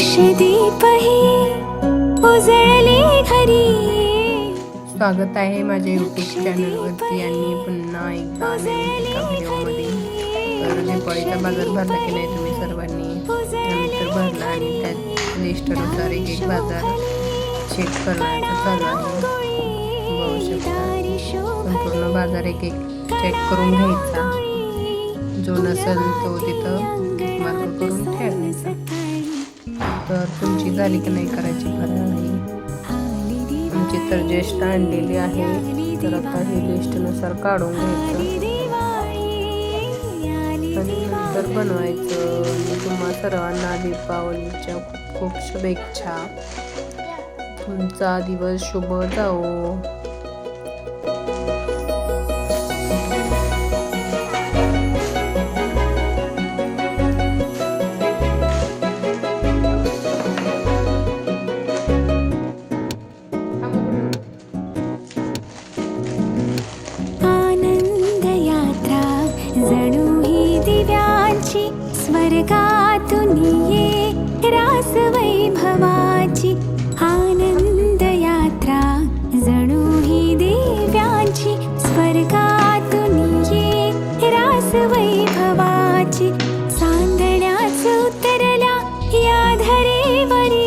लक्षदीपही उजळले घरी. स्वागत आहे माझ्या यूट्यूब चॅनलवरती आणि पुन्हा एकदा व्हिडिओमध्ये. तर बाजार भरला की नाही तुम्ही सर्वांनी? तर भरला आणि त्या लिस्टनुसार एक एक बाजार चेक करण्याचं चालू आहे. बघू शकता. संपूर्ण बाजार एक एक चेक करून घ्यायचा. जो नसेल तो तिथं मार्क करून ठेवायचा. तर तुमची झाली की नाही करायची? खरं नाही. आमची तर ज्येष्ठ आणलेली आहे. तर आता हे ज्येष्ठनुसार काढून घ्यायचं. तर बनवायचं. तुम्हा सर्वांना दीपावलीच्या खूप खूप शुभेच्छा. तुमचा दिवस शुभ जाओ स्वर्गातून रास वैभवाची आनंद यात्रा जणू ही रास वैभवाची चांदण्याच उतरल्या या धरेवरी.